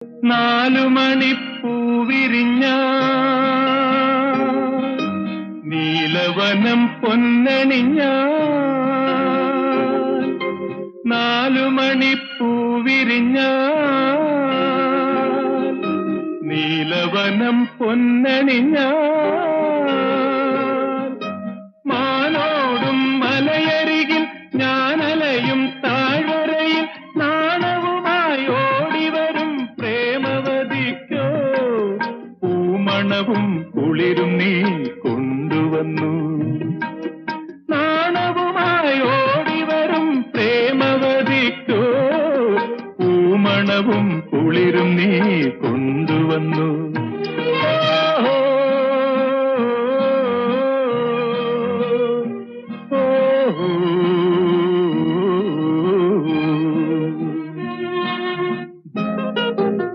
നാലു മണിപ്പൂവിരിഞ്ഞ നീലവനം പൊന്നണിഞ്ഞ നാലു മണിപ്പൂവിരിഞ്ഞ നീലവനം പൊന്നണിഞ്ഞ മാനോടും മലയരികിൽ നാണവും കുളിരും നീ കൊണ്ടുവന്നു. നാണവുമായി ഓടിവരും പ്രേമവതിക്കോ പൂമണവും കുളിരും നീ കൊണ്ടുവന്നു. ഓ.